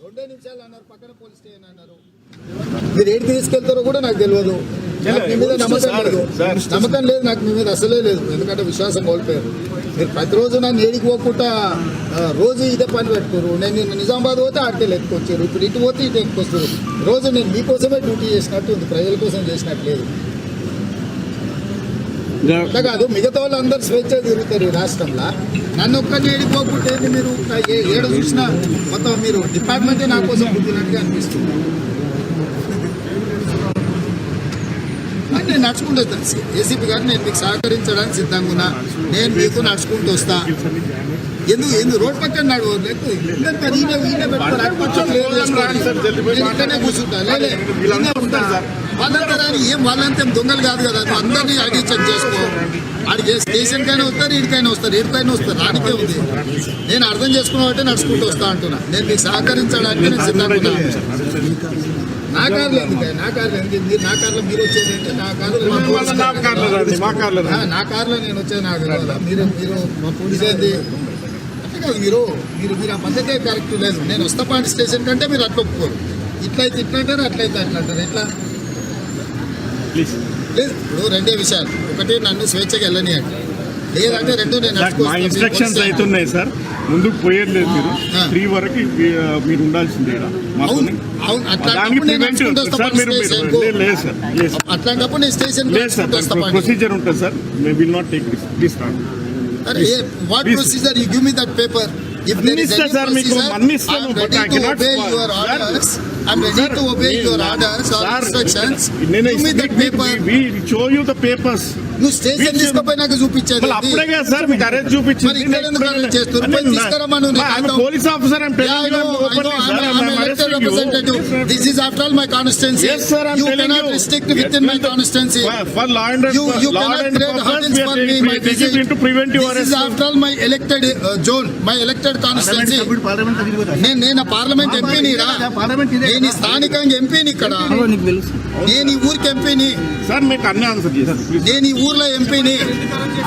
Road నిమిషాలు అన్నారు పక్కన పోలీస్ స్టేషన్ అన్నారు. మీరు ఏడు తీసుకెళ్తారో కూడా నాకు తెలియదు. నాకు మీ మీద నమ్మకం లేదు. నమ్మకం లేదు నాకు మీ మీద అసలే లేదు. ఎందుకంటే విశ్వాసం కోల్పోయారు. మీరు ప్రతిరోజు నన్ను ఏడికి పోకుండా రోజు ఇదే పని పెట్టుకోరు. నేను నిజామాబాద్ పోతే ఆడికెళ్ళి ఎత్తుకొచ్చారు. ఇప్పుడు ఇటు పోతే ఇటు ఎత్తుకొస్తారు. రోజు నేను మీకోసమే డ్యూటీ చేసినట్టు ఉంది. ప్రజల కోసం చేసినట్టు లేదు. అట్లా కాదు మిగతా వాళ్ళు అందరు స్వేచ్ఛ తిరుగుతారు ఈ రాష్ట్రంలో. నన్ను ఒక్కరిని ఏడిపోకుంటే మీరు? ఏడు చూసినా మొత్తం మీరు డిపార్ట్మెంటే నా కోసం పుట్టినట్టుగా అనిపిస్తుంది. అని నేను నడుచుకుంటూ వస్తాను ఏసీపీ గారు నేను మీకు సహకరించడానికి సిద్ధంగా ఉన్నా. నేను మీకు నడుచుకుంటూ వస్తా. ఎందుకు ఎందుకు? రోడ్ పక్కన పెట్టుకోరు అటు పక్కన లేదు వాళ్ళంతా రాని ఏం వాళ్ళంతా ఏం దొంగలు కాదు కదా. నువ్వు అందరినీ ఐడి చెక్ చేసుకో. ఆడికి స్టేషన్ కైనా వస్తారు ఇడికైనా వస్తారు ఎడికైనా వస్తారు రానికే ఉంది. నేను అర్థం చేసుకున్న నడుచుకుంటూ వస్తా అంటున్నా. నేను మీకు సహకరించడానికి నేను సిద్ధంగా నా కార్లు ఎందుకు? నా కార్లు ఎందుకు? మీరు నా కార్లో మీరు వచ్చేది ఏంటి? నా కార్లో నా కార్లో నేను వచ్చేది నాకు మీరు మీరు మా కాదు మీరు మీరు మీరు ఆ పద్ధతే కరెక్ట్ లేదు. నేను వస్తపాటి స్టేషన్ కంటే మీరు అట్లా ఒప్పుకోరు. ఇట్లయితే ఇట్లా అంటారు అట్లయితే అట్లా అంటారు ఎట్లా? ప్లీజ్. లేదు ఇప్పుడు రెండే విషయాలు. ఒకటి నన్ను స్వేచ్ఛగా వెళ్ళని అంటే లేదంటే రెండు నేను మా. ఇన్స్ట్రక్షన్స్ మీరు అవుతున్నాయి సార్. ముందుకు పోయేది లేదు మీరు. త్రీ వరకు మీరు ఉండాల్సిందే అట్లాంటప్పుడు నేను స్టేషన్. ప్రొసీజర్ ఉంటుంది sir. May will not take this please what. Procedure you give me that paper if అన్ని ఇస్తా సార్ మీకు, అన్ని ఇస్తాను, but I cannot obey spoil. your Sir, orders i'm ready to obey your orders or instructions నేను give me that paper we show you the papers నువ్వు station Which- తీసుకుపోయి నాకు చూపించేది మళ్ళీ ఏంటి? అప్పుడే కదా సార్ మీకు అరేంజ్ చూపించింది మరి ఇక్కడ ఎందుకు arrange చేస్తున్నారు? పోయి తీసుకురమ్మను, నేను కాగితం- police officer I'm Yeah, I know, I know, I'm, I'm an elected representative. This is after all my constituency. Yes, sir, I'm you telling cannot you. restrict within my constituency. For law and You, you law cannot and create elected constituency. నేను నేను parliament ఎంపీని నేను స్థానికంగా ఎంపీని ఇక్కడ. నేను ఈ ఊరికి ఎంపీని. నేను ఈ ఊర్లో ఎంపీని.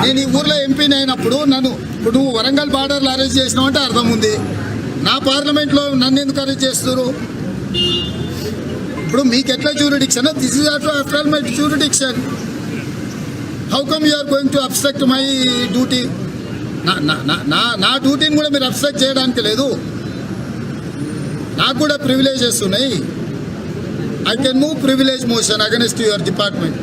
నేను ఈ ఊర్లో ఎంపీని అయినప్పుడు నన్ను ఇప్పుడు నువ్వు వరంగల్ బార్డర్లో అరెస్ట్ చేసినావు అంటే అర్థం ఉంది. నా పార్లమెంట్లో నన్ను ఎందుకు అరెస్ట్ చేస్తారు ఇప్పుడు మీకు ఎట్లా jurisdiction this is after my jurisdiction how come you are going to obstruct my duty నా నా- నా- నా నా డ్యూటీని కూడా మీరు అబ్స్ట్రక్ట్ చేయడానికి లేదు. నాకు కూడా ప్రివిలేజెస్ ఉన్నాయి. I can move privilege motion against your department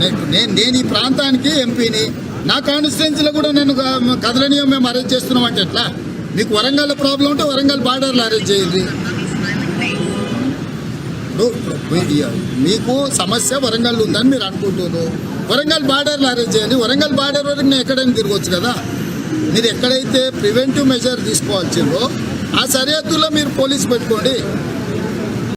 నేను నేను ఈ ప్రాంతానికి ఎంపీని నా కాన్స్టిట్యున్సీలో కూడా నేను కదలనీయం మేము అరేంజ్ చేస్తున్నాం అంటే ఎట్లా? మీకు వరంగల్ ప్రాబ్లం ఉంటే వరంగల్ బార్డర్లో అరేంజ్ చేయండి. ఇప్పుడు మీకు సమస్య వరంగల్ ఉందని మీరు అనుకుంటున్నారు. వరంగల్ బార్డర్లో అరేంజ్ చేయండి. వరంగల్ బార్డర్ వరకు నేను ఎక్కడైనా తిరగవచ్చు కదా? మీరు ఎక్కడైతే ప్రివెంటివ్ మెజర్ తీసుకోవాల్సిందో ఆ సరిహద్దులో మీరు పోలీస్ పెట్టుకోండి.